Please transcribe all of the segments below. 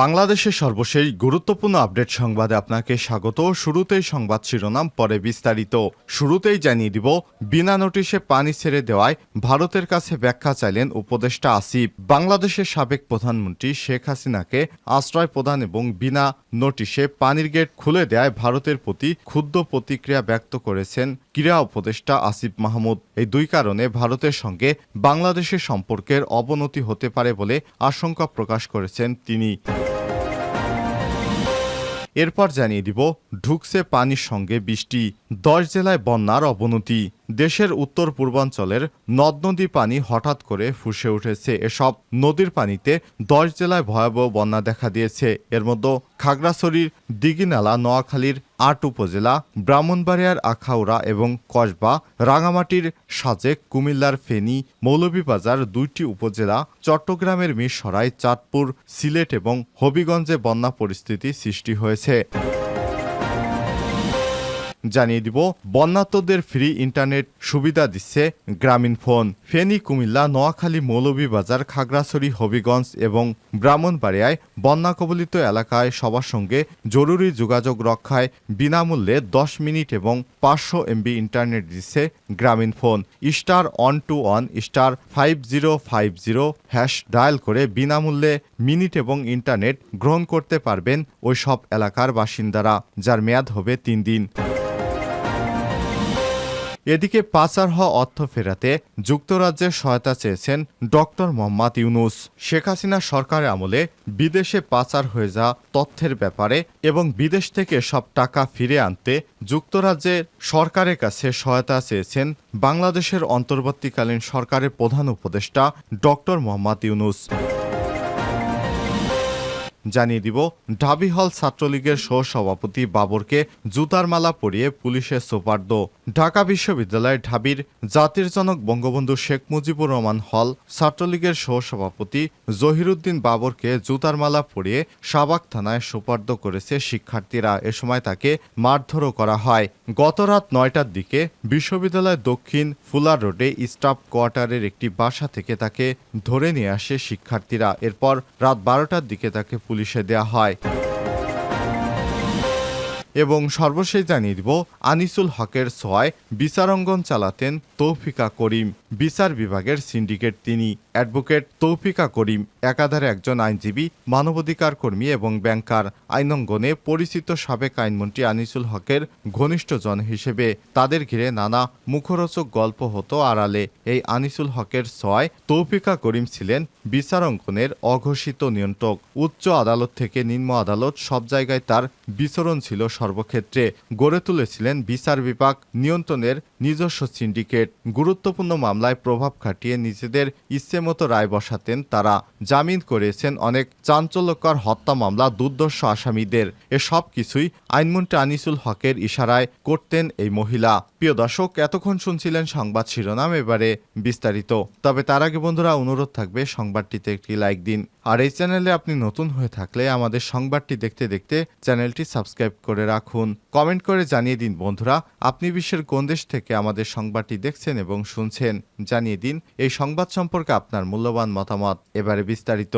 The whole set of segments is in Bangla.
বাংলাদেশের সর্বশেষ গুরুত্বপূর্ণ আপডেট সংবাদে আপনাকে স্বাগত। শুরুতেই সংবাদ শিরোনাম, পরে বিস্তারিত। শুরুতেই জানিয়ে দিব, বিনা নোটিশে পানি ছেড়ে দেওয়ায় ভারতের কাছে ব্যাখ্যা চাইলেন উপদেষ্টা আসিফ। বাংলাদেশের সাবেক প্রধানমন্ত্রী শেখ হাসিনাকে আশ্রয় প্রদান এবং বিনা নোটিশে পানির গেট খুলে দেয় ভারতের প্রতি ক্ষুদ্র প্রতিক্রিয়া ব্যক্ত করেছেন ক্রীড়া উপদেষ্টা আসিফ মাহমুদ। এই দুই কারণে ভারতের সঙ্গে বাংলাদেশের সম্পর্কের অবনতি হতে পারে বলে আশঙ্কা প্রকাশ করেছেন তিনি। এরপর জানিয়ে দিব, ঢুকছে পানির সঙ্গে বৃষ্টি, দশ জেলায় বন্যার অবনতি। দেশের উত্তর পূর্বাঞ্চলের নদ নদী পানি হঠাৎ করে ফুসে উঠেছে। এসব নদীর পানিতে দশ জেলায় ভয়াবহ বন্যা দেখা দিয়েছে। এর মধ্যে খাগড়াছড়ির দিঘিনালা, নোয়াখালীর আট উপজেলা, ব্রাহ্মণবাড়িয়ার আখাউড়া এবং কসবা, রাঙামাটির সাজেক, কুমিল্লার ফেনী, মৌলভীবাজার দুইটি উপজেলা, চট্টগ্রামের মিরসরাই, চাঁদপুর, সিলেট এবং হবিগঞ্জে বন্যা পরিস্থিতি সৃষ্টি হয়েছে। জানিয়ে দিব বন্যাত্মদের ফ্রি ইন্টারনেট সুবিধা দিচ্ছে গ্রামীণ ফোন। ফেনী, কুমিল্লা, নোয়াখালী, মৌলভীবাজার, খাগড়াছড়ি, হবিগঞ্জ এবং ব্রাহ্মণবাড়িয়ায় বন্যা কবলিত এলাকায় সবার সঙ্গে জরুরি যোগাযোগ রক্ষায় বিনামূল্যে দশ মিনিট এবং পাঁচশো এমবি ইন্টারনেট দিচ্ছে Grameenphone. Star one two one, star five zero five zero hash dial করে বিনামূল্যে মিনিট এবং ইন্টারনেট গ্রহণ করতে পারবেন ওই সব এলাকার বাসিন্দারা, যার মেয়াদ হবে তিন দিন। এদিকে পাচার হওয়া অর্থ ফেরাতে যুক্তরাজ্যের সহায়তা চেয়েছেন ডক্টর মোহাম্মদ ইউনুস। শেখ হাসিনা সরকারের আমলে বিদেশে পাচার হয়ে যাওয়া তথ্যের ব্যাপারে এবং বিদেশ থেকে সব টাকা ফিরে আনতে যুক্তরাজ্যের সরকারের কাছে সহায়তা চেয়েছেন বাংলাদেশের অন্তর্বর্তীকালীন সরকারের প্রধান উপদেষ্টা ডক্টর মোহাম্মদ ইউনুস। জানিয়ে দিব, ঢাবি হল ছাত্রলীগের সহ সভাপতি বাবরকে জুতার মালা পরিয়ে পুলিশের সোপার্দ। ঢাকা বিশ্ববিদ্যালয়ের ঢাবির জাতির জনক বঙ্গবন্ধু শেখ মুজিবুর রহমান হল ছাত্রলীগের সহ সভাপতি জহিরুদ্দিন বাবরকে জুতার মালা পরিয়ে শাবাক থানায় সোপার্দ করেছে শিক্ষার্থীরা। এ সময় তাকে মারধরও করা হয়। গত রাত নয়টার দিকে বিশ্ববিদ্যালয় দক্ষিণ ফুলার রোডে স্টাফ কোয়ার্টারের একটি বাসা থেকে তাকে ধরে নিয়ে আসে শিক্ষার্থীরা। এরপর রাত বারোটার দিকে তাকে পুলিশে দেয়া হয়। এবং সর্বশেষ জানিয়ে দিব আনিসুল হকের সোয়ায় বিচারাঙ্গন চালাতেন তৌফিকা করিম। বিচার বিভাগের সিন্ডিকেট তিনি অ্যাডভোকেট তৌফিকা করিম, একাধারে একজন আইনজীবী, মানবাধিকার কর্মী এবং ব্যাংকার। আইনঙ্গনে পরিচিত সাবেক আইনমন্ত্রী আনিসুল হকের ঘনিষ্ঠজন হিসেবে তাদের ঘিরে নানা মুখরোচক গল্প হতো আড়ালে। এই আনিসুল হকের সোয়ায় তৌফিকা করিম ছিলেন বিচারাঙ্গনের অঘোষিত নিয়ন্ত্রক। উচ্চ আদালত থেকে নিম্ন আদালত সব জায়গায় তার বিচরণ ছিল সর্বক্ষেত্রে। গড়ে তুলেছিলেন বিচার বিভাগ নিয়ন্ত্রণের নিজস্ব সিন্ডিকেট। গুরুত্বপূর্ণ মামলায় প্রভাব খাটিয়ে নিজেদের ইচ্ছেমতো রায় বসাতেন তারা। জামিন করেছেন অনেক চাঞ্চল্যকর হত্যা মামলা, দুর্দর্শ আসামিদের। এসব কিছুই আইনমন্ত্রী আনিসুল হকের ইশারায় করতেন এই মহিলা। প্রিয় দর্শক, এতক্ষণ শুনছিলেন সংবাদ শিরোনাম, এবারে বিস্তারিত। তবে তার আগে বন্ধুরা, অনুরোধ থাকবে সংবাদটিতে একটি লাইক দিন। আর এই চ্যানেলে আপনি নতুন হয়ে থাকলে আমাদের সংবাদটি দেখতে দেখতে চ্যানেলটি সাবস্ক্রাইব করে রাখুন। কমেন্ট করে জানিয়ে দিন বন্ধুরা, আপনি বিশ্বের কোন দেশ থেকে আমাদের সংবাদটি দেখছেন এবং শুনছেন। জানিয়ে দিন এই সংবাদ সম্পর্কে আপনার মূল্যবান মতামত এবারে বিস্তারিত।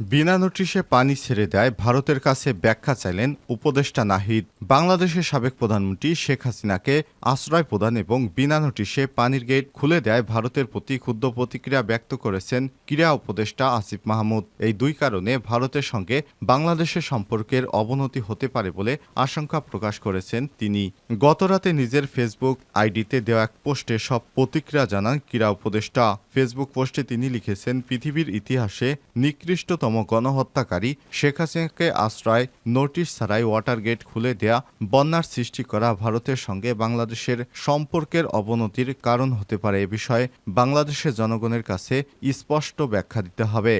বিনা নোটিশে পানি ছেড়ে দেয় ভারতের কাছে ব্যাখ্যা চাইলেন উপদেষ্টা নাহিদ। বাংলাদেশের সাবেক প্রধানমন্ত্রী শেখ হাসিনাকে আশ্রয় প্রদান এবং বিনা নোটিশে পানির গেট খুলে দেয় ভারতের প্রতি ক্ষুদ্র প্রতিক্রিয়া ব্যক্ত করেছেন ক্রীড়া উপদেষ্টা আসিফ মাহমুদ। এই দুই কারণে ভারতের সঙ্গে বাংলাদেশের সম্পর্কের অবনতি হতে পারে বলে আশঙ্কা প্রকাশ করেছেন তিনি। গতরাতে নিজের ফেসবুক আইডিতে দেওয়া এক পোস্টে সব প্রতিক্রিয়া জানান ক্রীড়া উপদেষ্টা। ফেসবুক পোস্টে তিনি লিখেছেন, পৃথিবীর ইতিহাসে নিকৃষ্টতম গণহত্যাকারী শেখ হাসিনাকে আশ্রয়, নোটিশ ছাড়াই ওয়াটার গেট খুলে দেয়া, বন্যার সৃষ্টি করা ভারতের সঙ্গে বাংলাদেশের সম্পর্কের অবনতির কারণ হতে পারে এ বিষয়ে বাংলাদেশের জনগণের কাছে স্পষ্ট ব্যাখ্যা দিতে হবে।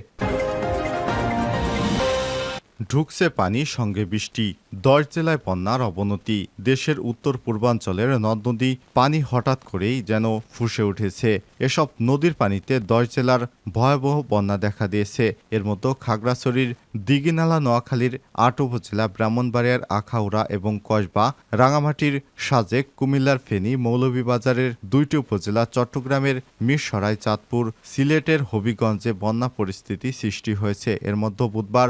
ঢুকছে পানি, সঙ্গে বৃষ্টি। দশ জেলায় বন্যার অবনতি। দেশের উত্তর পূর্বাঞ্চলের নদ নদী পানি হঠাৎ করেই যেন ফুসে উঠেছে। এসব নদীর পানিতে দশ জেলার ভয়াবহ বন্যা দেখা দিয়েছে। এর মতো খাগড়াছড়ির দিঘিনালা, নোয়াখালীর আট উপজেলা, ব্রাহ্মণবাড়িয়ার আখাউড়া এবং কসবা, রাঙামাটির সাজেক, কুমিল্লার ফেনী, মৌলভীবাজারের দুইটি উপজেলা, চট্টগ্রামের মিরসরাই, চাঁদপুর, সিলেটের হবিগঞ্জে বন্যা পরিস্থিতি সৃষ্টি হয়েছে। এর মধ্যে বুধবার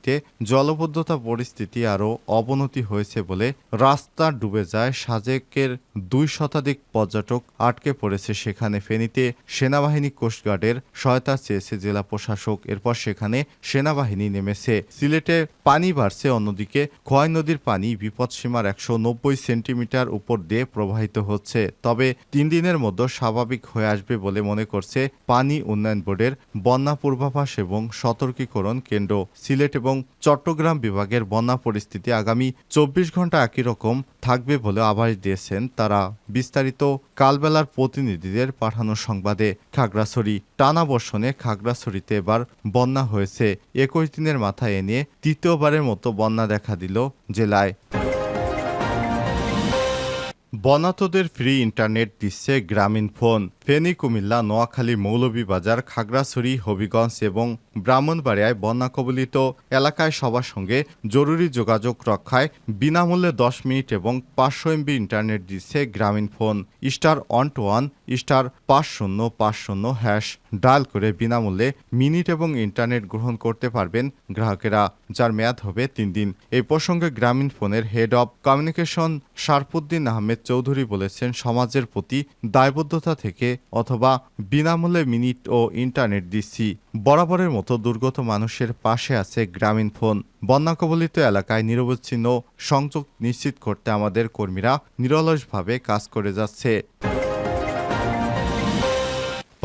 নোয়াখালীতে জলবদ্ধতা পরিস্থিতি আরও অবনতি হয়েছে বলে রাস্তা ডুবে যায়। সাজেকের দুই শতাধিক পর্যটক আটকে পড়েছে সেখানে ফেনীতে। সেনাবাহিনী কোস্টগার্ডের সহায়তা চেয়েছে জেলা প্রশাসক, এরপর সেখানে সেনাবাহিনী নেমেছে। সিলেটে পানি বাড়ছে, অন্যদিকে খোয়াই নদীর পানি বিপদসীমার একশো নব্বই সেন্টিমিটার উপর দিয়ে প্রবাহিত হচ্ছে। তবে তিন দিনের মধ্যে স্বাভাবিক হয়ে আসবে বলে মনে করছে পানি উন্নয়ন বোর্ডের বন্যা পূর্বাভাস এবং সতর্কীকরণ কেন্দ্র। সিলেট এবং চট্টগ্রাম বিভাগের বন্যা পরিস্থিতি আগামী চব্বিশ ঘণ্টা একই রকম থাকবে বলে আভাস দিয়েছেন তারা বিস্তারিত কালবেলার প্রতিনিধিদের পাঠানো সংবাদে। খাগড়াছড়ি টানা বর্ষণে খাগড়াছড়িতে এবার বন্যা হয়েছে। একুশ দিনের মাথায় এনে তৃতীয়বারের মতো বন্যা দেখা দিল জেলায়। বনাতদের ফ্রি ইন্টারনেট দিচ্ছে গ্রামীণ ফোন। ফেনী কুমিল্লা নোয়াখালী মৌলভীবাজার খাগড়াছড়ি, হবিগঞ্জ এবং ব্রাহ্মণবাড়িয়ায় বন্যা কবলিত এলাকায় সবার সঙ্গে জরুরি যোগাযোগ রক্ষায় বিনামূল্যে দশ মিনিট এবং পাঁচশো এমবি ইন্টারনেট দিচ্ছে Grameenphone. Star one two one, star পাঁচ শূন্য পাঁচ শূন্য হ্যাশ। ডায়াল করে বিনামূল্যে মিনিট এবং ইন্টারনেট গ্রহণ করতে পারবেন গ্রাহকেরা, যার মেয়াদ হবে তিন দিন। এই প্রসঙ্গে গ্রামীণ ফোনের head of communication Sharfuddin Ahmed Chowdhury বলেছেন, সমাজের প্রতি দায়বদ্ধতা থেকে অথবা বিনামূল্যে মিনিট ও ইন্টারনেট দিচ্ছি। বরাবরের মতো দুর্গত মানুষের পাশে আছে গ্রামীণ ফোন। বন্যা কবলিত এলাকায় নিরবচ্ছিন্ন সংযোগ নিশ্চিত করতে আমাদের কর্মীরা নিরলসভাবে কাজ করে যাচ্ছে।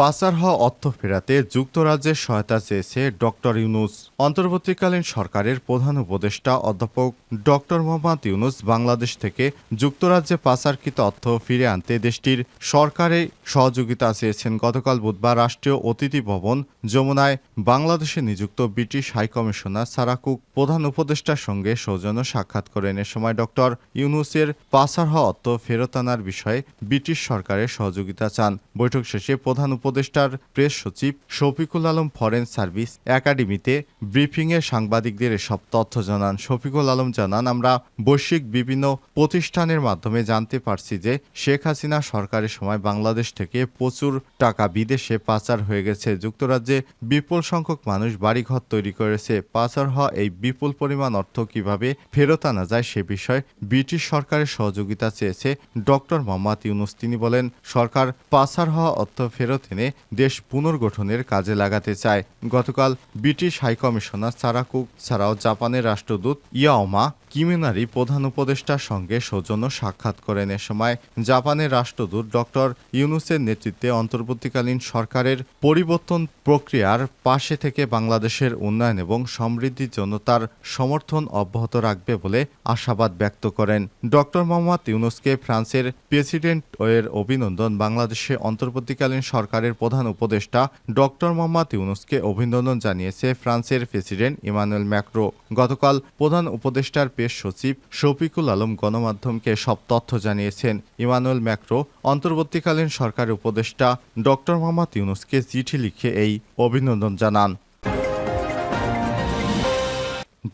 পাচার হওয়া অর্থ ফেরাতে যুক্তরাজ্যের সহায়তা চেয়েছে ডক্টর ইউনুস। অন্তর্বর্তীকালীন সরকারের প্রধান উপদেষ্টা অধ্যাপক ডক্টর মোহাম্মদ ইউনুস বাংলাদেশ থেকে যুক্তরাজ্যে পাচারকৃত অর্থ ফিরে আনতে দেশটির সরকারে সহযোগিতা চেয়েছেন গতকাল বুধবার রাষ্ট্রীয় অতিথি ভবন যমুনায় বাংলাদেশে নিযুক্ত ব্রিটিশ হাইকমিশনার সারাকুক প্রধান উপদেষ্টার সঙ্গে সৌজন্য সাক্ষাৎ করেন। এ সময় ডক্টর ইউনুসের পাচার হওয়া অর্থ ফেরত আনার বিষয়ে ব্রিটিশ সরকারের সহযোগিতা চান। বৈঠক শেষে প্রধান উপদেষ্টার প্রেস সচিব শফিকুল আলম ফরেন সার্ভিস একাডেমিতে ব্রিফিংয়ে সাংবাদিকদের এসব তথ্য জানান। শফিকুল আলম জানান, আমরা বৈশ্বিক বিভিন্ন প্রতিষ্ঠানের মাধ্যমে জানতে পারছি যে শেখ হাসিনা সরকারের সময় বাংলাদেশ থেকে প্রচুর টাকা বিদেশে পাচার হয়ে গেছে। যুক্তরাজ্যে বিপুল সংখ্যক মানুষ বাড়িঘর তৈরি করেছে। পাচার হওয়া এই বিপুল পরিমাণ অর্থ কীভাবে ফেরত আনা যায় সে বিষয়ে ব্রিটিশ সরকারের সহযোগিতা চেয়েছে ডক্টর মোহাম্মদ ইউনুস। তিনি বলেন, সরকার পাচার হওয়া অর্থ ফেরত এনে দেশ পুনর্গঠনের কাজে লাগাতে চায়। গতকাল ব্রিটিশ হাইকমিশনার সারাকুক ছাড়াও জাপানের রাষ্ট্রদূত ইয়াওমা কিমেনারি প্রধান উপদেষ্টার সঙ্গে সৌজন্য সাক্ষাৎ করেন এ সময় জাপানের রাষ্ট্রদূত ডক্টর ইউনুসের নেতৃত্বে অন্তর্বর্তীকালীন সরকারের পরিবর্তন প্রক্রিয়ার পাশে থেকে বাংলাদেশের উন্নয়ন এবং সমৃদ্ধির জন্য তার সমর্থন অব্যাহত রাখবে বলে আশাবাদ ব্যক্ত করেন। ডক্টর মোহাম্মদ ইউনুসকে ফ্রান্সের প্রেসিডেন্ট এর অভিনন্দন, বাংলাদেশে অন্তর্বর্তীকালীন সরকারের প্রধান উপদেষ্টা ডক্টর মোহাম্মদ ইউনুসকে অভিনন্দন জানিয়েছে ফ্রান্সের প্রেসিডেন্ট ইমানুয়েল ম্যাক্রো। গতকাল প্রধান উপদেষ্টার পেশ সচিব শফিকুল আলম গণমাধ্যমকে সব তথ্য জানিয়েছেন। ইমানুয়েল ম্যাক্রো, অন্তর্বর্তীকালীন সরকারের উপদেষ্টা ড. মোহাম্মদ ইউনুসকে চিঠি লিখে এই অভিনন্দন জানান।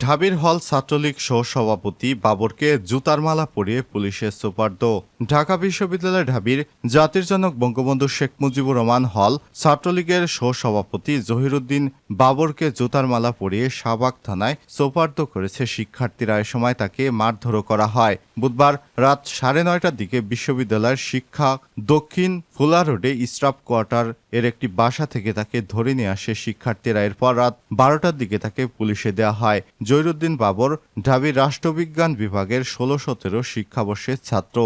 ঢাবির হল ছাত্রলীগ সহ সভাপতি বাবরকে জুতার মালা পরিয়ে পুলিশের সুপার্দ। ঢাকা বিশ্ববিদ্যালয় ঢাবির জাতির জনক বঙ্গবন্ধু শেখ মুজিবুর রহমান হল ছাত্রলীগের সহ সভাপতি জহিরুদ্দিন বাবরকে জুতার মালা পরিয়ে শাহবাগ থানায় সোপার্দ করেছে শিক্ষার্থীরা। এ সময় তাকে মারধরও করা হয়। বুধবার রাত সাড়ে নয়টার দিকে বিশ্ববিদ্যালয়ের শিক্ষা দক্ষিণ ফুলা রোডে ইস্টাফ কোয়ার্টার এর একটি বাসা থেকে তাকে ধরে নিয়ে আসে শিক্ষার্থীরা। এরপর রাত বারোটার দিকে তাকে পুলিশে দেওয়া হয়। জহিরুদ্দিন বাবর ঢাবির রাষ্ট্রবিজ্ঞান বিভাগের ষোলো সতেরো শিক্ষাবর্ষের ছাত্র।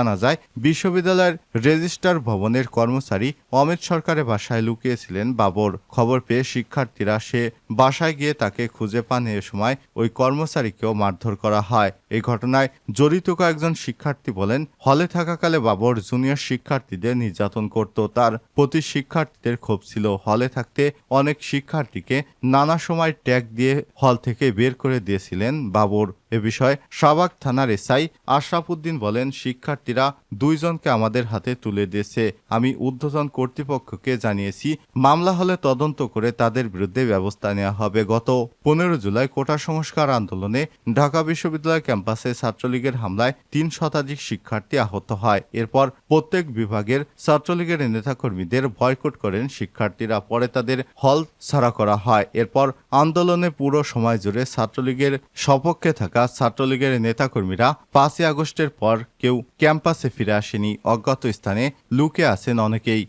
জানা যায়, বিশ্ববিদ্যালয়ের রেজিস্ট্রার ভবনের কর্মচারী অমিত সরকারের বাসায় লুকিয়েছিলেন বাবর। খবর পেয়ে শিক্ষার্থীরা সে বাসায় গিয়ে তাকে খুঁজে পান এ সময় ওই কর্মচারীকেও মারধর করা হয়। এই ঘটনায় জড়িত কয়েকজন শিক্ষার্থী বলেন, হলে থাকাকালে বাবর জুনিয়র শিক্ষার্থীদের নির্যাতন করত। তার প্রতি শিক্ষার্থীদের ক্ষোভ ছিল। হলে থাকতে অনেক শিক্ষার্থীকে নানা সময় ট্যাগ দিয়ে হল থেকে বের করে দিয়েছিলেন বাবর। এ বিষয়ে সাবাক থানার এসআই আশরাফ উদ্দিন বলেন, শিক্ষার্থীরা দুইজনকে আমাদের হাতে তুলে দিয়েছে। আমি ঊর্ধ্বতন কর্তৃপক্ষকে জানিয়েছি, মামলা হলে তদন্ত করে তাদের বিরুদ্ধে ব্যবস্থা নেওয়া হবে। গত পনেরো জুলাই কোটা সংস্কার আন্দোলনে ঢাকা বিশ্ববিদ্যালয় ক্যাম্পাসে ছাত্রলীগের হামলায় তিন শতাধিক শিক্ষার্থী আহত হয়। এরপর প্রত্যেক বিভাগের ছাত্রলীগের নেতাকর্মীদের বয়কট করেন শিক্ষার্থীরা। পরে তাদের হল ছাড়া করা হয়। এরপর আন্দোলনে পুরো সময় জুড়ে ছাত্রলীগের সপক্ষে থাকা ছাত্রলীগের নেতাকর্মীরা পাঁচই আগস্টের পর কেউ ক্যাম্পাসে ফিরে আসেনি অজ্ঞাত স্থানে লুকে আছেন অনেকেই।